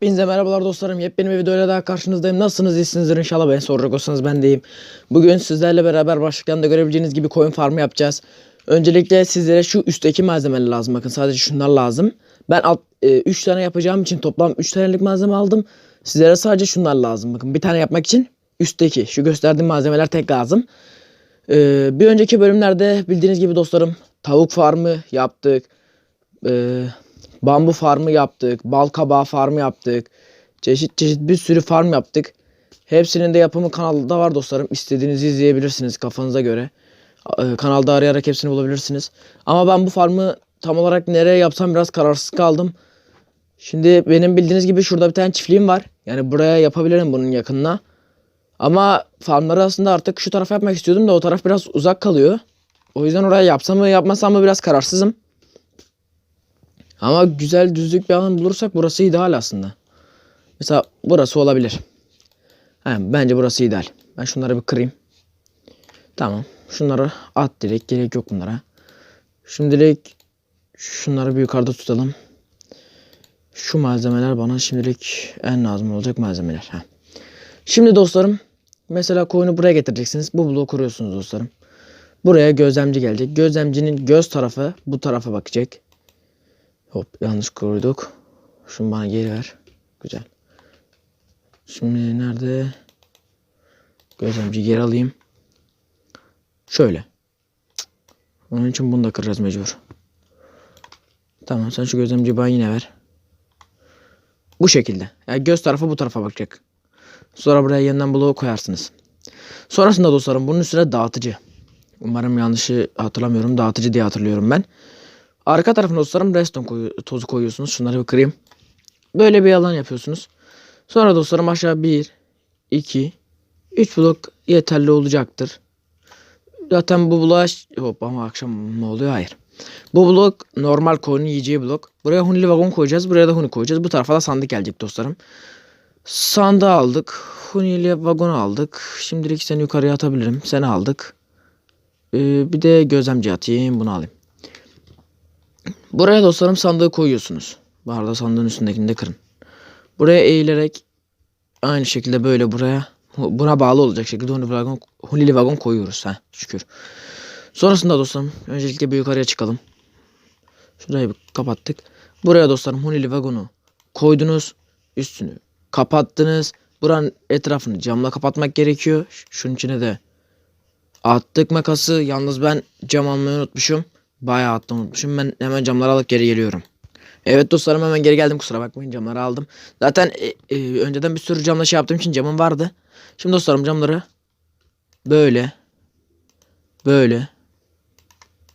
Hepinize merhabalar dostlarım. Yepyeni bir videoyla daha karşınızdayım. Nasılsınız? İyisinizdir inşallah. Beni soracak olsanız ben deyim. Bugün sizlerle beraber başlıktan da görebileceğiniz gibi koyun farmı yapacağız. Öncelikle sizlere şu üstteki malzemeler lazım. Bakın sadece şunlar lazım. Ben 3 tane yapacağım için toplam 3 tanelik malzeme aldım. Sizlere sadece şunlar lazım. Bakın bir tane yapmak için üstteki şu gösterdiğim malzemeler tek lazım. Ee, bir önceki bölümlerde bildiğiniz gibi dostlarım tavuk farmı yaptık. Ee, bambu farmı yaptık. Bal kabağı farmı yaptık. Çeşit çeşit bir sürü farm yaptık. Hepsinin de yapımı kanalda var dostlarım. İstediğinizi izleyebilirsiniz kafanıza göre. Ee, kanalda arayarak hepsini bulabilirsiniz. Ama ben bu farmı tam olarak nereye yapsam biraz kararsız kaldım. Şimdi benim bildiğiniz gibi şurada bir tane çiftliğim var. Yani buraya yapabilirim bunun yakınına. Ama farmları aslında artık şu tarafa yapmak istiyordum da o taraf biraz uzak kalıyor. O yüzden oraya yapsam mı yapmasam mı biraz kararsızım. Ama güzel düzlük bir alan bulursak burası ideal aslında. Mesela burası olabilir. He, bence burası ideal. Ben şunları bir kırayım. Tamam. Şunları at direkt. Gerek yok bunlara. Şimdilik şunları bir yukarıda tutalım. Şu malzemeler bana şimdilik en lazım olacak malzemeler. Heh. Şimdi dostlarım mesela koyunu buraya getireceksiniz. Bu bloğu kuruyorsunuz dostlarım. Buraya gözlemci gelecek. Gözlemcinin göz tarafı bu tarafa bakacak. Hop yanlış koyduk. Şunu bana geri ver. Güzel. Şimdi nerede? Gözlemci geri alayım. Şöyle. Onun için bunu da kıracağız mecbur. Tamam sen şu gözlemciyi bana yine ver. Bu şekilde. Yani göz tarafı bu tarafa bakacak. Sonra buraya yeniden bloğu koyarsınız. Sonrasında dostlarım bunun üstüne dağıtıcı. Umarım yanlışı hatırlamıyorum. Dağıtıcı diye hatırlıyorum ben. Arka tarafına dostlarım redstone koyu, tozu koyuyorsunuz. Şunları bir kırayım. Böyle bir alan yapıyorsunuz. Sonra dostlarım aşağı 1, 2, 3 blok yeterli olacaktır. Zaten bu blok hop ama akşam mı oluyor? Hayır. Bu blok normal koyunun yiyeceği blok. Buraya hunili vagon koyacağız. Buraya da huni koyacağız. Bu tarafa da sandık gelecek dostlarım. Sandığı aldık. Hunili vagonu aldık. Şimdilik seni yukarıya atabilirim. Seni aldık. Ee, bir de gözlemci atayım. Bunu alayım. Buraya dostlarım sandığı koyuyorsunuz. Bu arada sandığın üstündekini de kırın. Buraya eğilerek aynı şekilde böyle buraya buna bağlı olacak şekilde hunili vagon, hunili vagon koyuyoruz. ha şükür. Sonrasında dostlarım öncelikle bir yukarıya çıkalım. Şurayı bir kapattık. Buraya dostlarım hunili vagonu koydunuz. Üstünü kapattınız. Buranın etrafını camla kapatmak gerekiyor. Şunun içine de attık makası. Yalnız ben cam almayı unutmuşum. Bayağı attım unutmuşum. Ben hemen camları alıp geri geliyorum. Evet dostlarım hemen geri geldim kusura bakmayın camları aldım. Zaten e, e, önceden bir sürü camla şey yaptığım için camım vardı. Şimdi dostlarım camları böyle böyle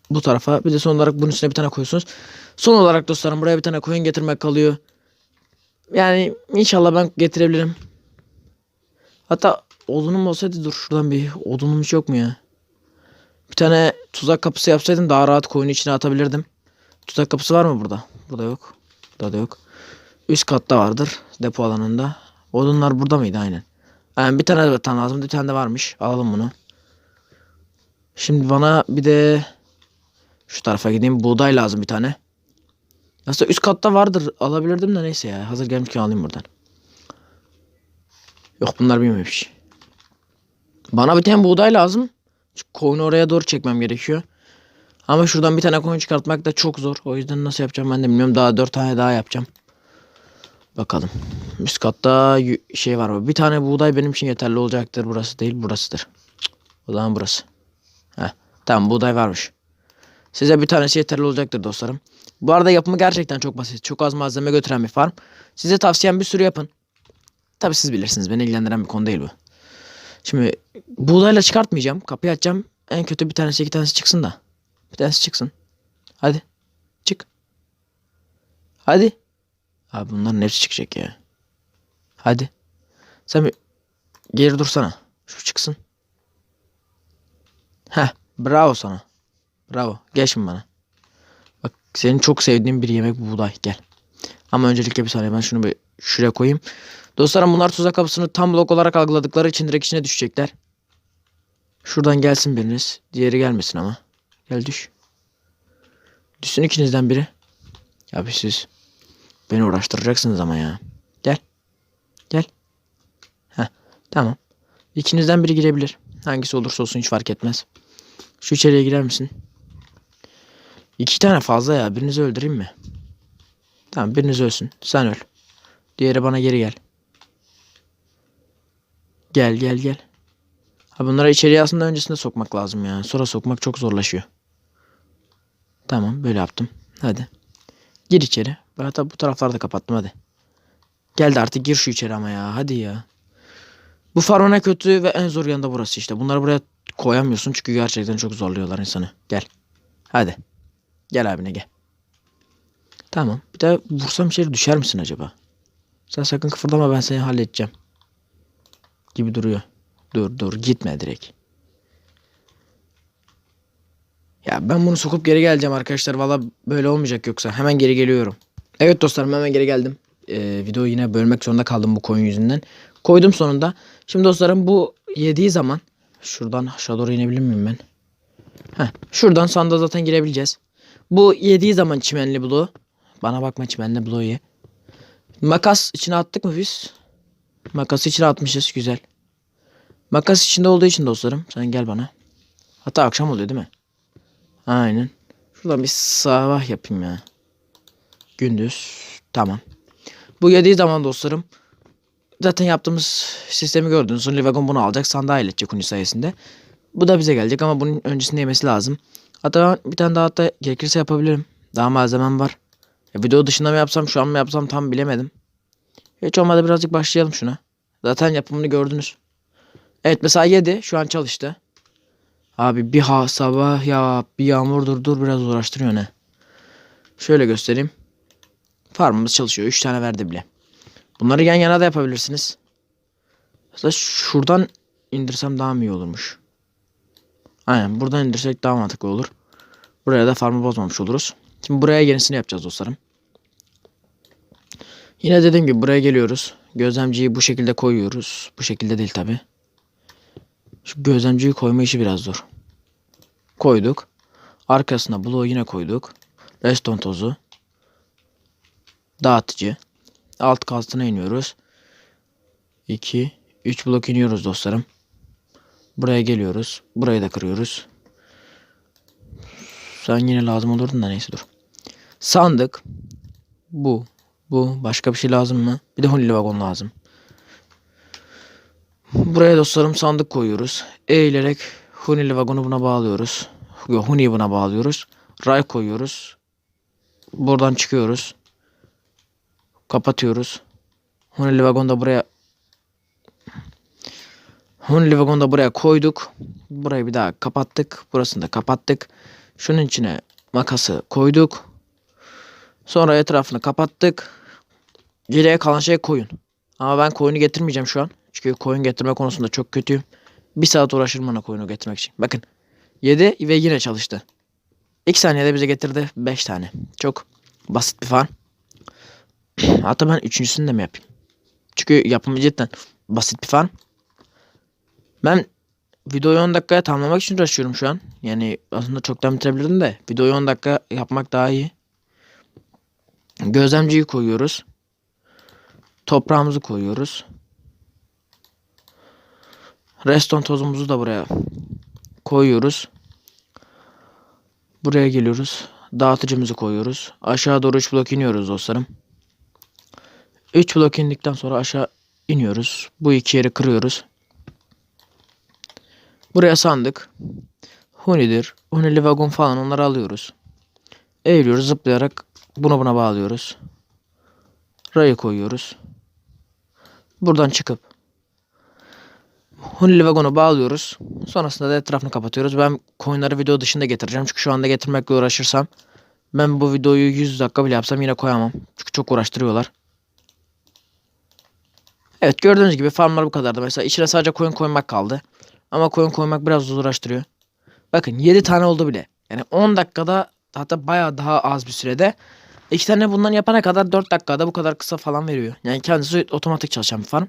bu tarafa bir de son olarak bunun üstüne bir tane koyuyorsunuz. Son olarak dostlarım buraya bir tane koyun getirmek kalıyor. Yani inşallah ben getirebilirim. Hatta odunum olsaydı dur şuradan bir odunum hiç yok mu ya? Bir tane tuzak kapısı yapsaydım daha rahat koyunu içine atabilirdim. Tuzak kapısı var mı burada? Burada yok. Burada da yok. Üst katta vardır depo alanında. Odunlar burada mıydı aynen. Yani bir tane de tane lazım. Bir tane de varmış. Alalım bunu. Şimdi bana bir de şu tarafa gideyim. Buğday lazım bir tane. Aslında üst katta vardır. Alabilirdim de neyse ya. Hazır gelmişken alayım buradan. Yok bunlar bilmemiş. Bana bir tane buğday lazım. Koyunu oraya doğru çekmem gerekiyor. Ama şuradan bir tane koyun çıkartmak da çok zor. O yüzden nasıl yapacağım ben de bilmiyorum. Daha dört tane daha yapacağım. Bakalım. Üst katta şey var mı? Bir tane buğday benim için yeterli olacaktır. Burası değil burasıdır. O zaman burası. Heh. Tamam buğday varmış. Size bir tanesi yeterli olacaktır dostlarım. Bu arada yapımı gerçekten çok basit. Çok az malzeme götüren bir farm. Size tavsiyem bir sürü yapın. Tabi siz bilirsiniz. Beni ilgilendiren bir konu değil bu. Şimdi buğdayla çıkartmayacağım. Kapıyı açacağım. En kötü bir tanesi iki tanesi çıksın da. Bir tanesi çıksın. Hadi. Çık. Hadi. Abi bunların hepsi çıkacak ya. Hadi. Sen bir geri dursana. Şu çıksın. Heh. Bravo sana. Bravo. Gel şimdi bana. Bak senin çok sevdiğin bir yemek buğday. Gel. Ama öncelikle bir saniye ben şunu bir şuraya koyayım. Dostlarım bunlar tuzak kapısını tam blok olarak algıladıkları için direkt içine düşecekler. Şuradan gelsin biriniz. Diğeri gelmesin ama. Gel düş. Düşsün ikinizden biri. Ya bir siz beni uğraştıracaksınız ama ya. Gel. Gel. Heh, tamam. İkinizden biri girebilir. Hangisi olursa olsun hiç fark etmez. Şu içeriye girer misin? İki tane fazla ya. Birinizi öldüreyim mi? Tamam biriniz ölsün. Sen öl. Diğeri bana geri gel. Gel gel gel. Ha bunları içeriye aslında öncesinde sokmak lazım ya. Sonra sokmak çok zorlaşıyor. Tamam böyle yaptım. Hadi. Gir içeri. Ben hatta bu tarafları da kapattım hadi. Geldi artık gir şu içeri ama ya. Hadi ya. Bu farm ne kötü ve en zor yanında burası işte. Bunları buraya koyamıyorsun çünkü gerçekten çok zorluyorlar insanı. Gel. Hadi. Gel abine gel. Tamam. Bir de vursam içeri düşer misin acaba? Sen sakın kıpırdama ben seni halledeceğim. Gibi duruyor. Dur dur gitme direkt. Ya ben bunu sokup geri geleceğim arkadaşlar. Valla böyle olmayacak yoksa. Hemen geri geliyorum. Evet dostlarım hemen geri geldim. Ee, videoyu yine bölmek zorunda kaldım bu koyun yüzünden. Koydum sonunda. Şimdi dostlarım bu yediği zaman şuradan aşağı doğru inebilir miyim ben? Heh, şuradan sanda zaten girebileceğiz. Bu yediği zaman çimenli bloğu. Bana bakma çimenli bloğu ye. Makas içine attık mı biz? Makası içine atmışız. Güzel. Makas içinde olduğu için dostlarım. Sen gel bana. Hatta akşam oluyor değil mi? Aynen. Şuradan bir sabah yapayım ya. Gündüz. Tamam. Bu yediği zaman dostlarım. Zaten yaptığımız sistemi gördünüz. Livagon bunu alacak. Sandığa iletecek Huni sayesinde. Bu da bize gelecek ama bunun öncesinde yemesi lazım. Hatta bir tane daha hatta gerekirse yapabilirim. Daha malzemem var. Ya video dışında mı yapsam şu an mı yapsam tam bilemedim. Hiç olmadı birazcık başlayalım şuna. Zaten yapımını gördünüz. Evet mesela 7 şu an çalıştı. Abi bir ha sabah ya bir yağmur dur dur biraz uğraştırıyor ne. Şöyle göstereyim. Farmımız çalışıyor. 3 tane verdi bile. Bunları yan yana da yapabilirsiniz. Mesela şuradan indirsem daha mı iyi olurmuş? Aynen buradan indirsek daha mantıklı olur. Buraya da farmı bozmamış oluruz. Şimdi buraya yenisini yapacağız dostlarım. Yine dediğim gibi buraya geliyoruz. Gözlemciyi bu şekilde koyuyoruz. Bu şekilde değil tabi. Şu gözlemciyi koyma işi biraz zor. Koyduk. Arkasına bloğu yine koyduk. Reston tozu. Dağıtıcı. Alt kastına iniyoruz. 2 3 blok iniyoruz dostlarım. Buraya geliyoruz. Burayı da kırıyoruz. Sen yine lazım olurdun da neyse dur. Sandık. Bu. Bu. Başka bir şey lazım mı? Bir de Hunili vagon lazım. Buraya dostlarım sandık koyuyoruz. Eğilerek Hunili vagonu buna bağlıyoruz. Huni'yi buna bağlıyoruz. Ray koyuyoruz. Buradan çıkıyoruz. Kapatıyoruz. Hunili vagonu da buraya Hunili vagonu da buraya koyduk. Burayı bir daha kapattık. Burasını da kapattık. Şunun içine makası koyduk. Sonra etrafını kapattık. Geriye kalan şey koyun. Ama ben koyunu getirmeyeceğim şu an. Çünkü koyun getirme konusunda çok kötüyüm. Bir saat uğraşırım bana koyunu getirmek için. Bakın. 7 ve yine çalıştı. 2 saniyede bize getirdi 5 tane. Çok basit bir farm. Hatta ben üçüncüsünü de mi yapayım? Çünkü yapımı cidden basit bir farm. Ben videoyu 10 dakikaya tamamlamak için uğraşıyorum şu an. Yani aslında çoktan bitirebilirdim de videoyu 10 dakika yapmak daha iyi. Gözlemciyi koyuyoruz. Toprağımızı koyuyoruz. Reston tozumuzu da buraya koyuyoruz. Buraya geliyoruz. Dağıtıcımızı koyuyoruz. Aşağı doğru 3 blok iniyoruz dostlarım. 3 blok indikten sonra aşağı iniyoruz. Bu iki yeri kırıyoruz. Buraya sandık. Hunidir. Hunili vagon falan onları alıyoruz. Eğiliyoruz zıplayarak bunu buna bağlıyoruz. Rayı koyuyoruz. Buradan çıkıp Hunili vagonu bağlıyoruz. Sonrasında da etrafını kapatıyoruz. Ben coinleri video dışında getireceğim. Çünkü şu anda getirmekle uğraşırsam ben bu videoyu 100 dakika bile yapsam yine koyamam. Çünkü çok uğraştırıyorlar. Evet gördüğünüz gibi farmlar bu kadardı. Mesela içine sadece coin koymak kaldı. Ama coin koymak biraz uğraştırıyor. Bakın 7 tane oldu bile. Yani 10 dakikada hatta bayağı daha az bir sürede. İki tane bundan yapana kadar 4 dakikada bu kadar kısa falan veriyor. Yani kendisi otomatik çalışan bir farm.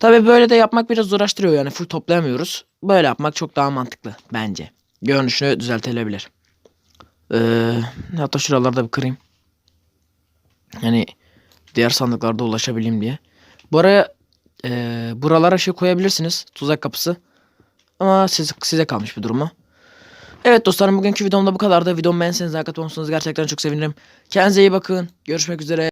Tabi böyle de yapmak biraz uğraştırıyor yani full toplayamıyoruz. Böyle yapmak çok daha mantıklı bence. Görünüşünü düzeltilebilir. Ee, hatta şuralarda bir kırayım. Yani Diğer sandıklarda ulaşabileyim diye. Bu araya eee, buralara şey koyabilirsiniz. Tuzak kapısı. Ama siz, size kalmış bir durumu. Evet dostlarım bugünkü videomda bu kadardı. Videomu beğenseniz like atmayı unutmayınız. Gerçekten çok sevinirim. Kendinize iyi bakın. Görüşmek üzere.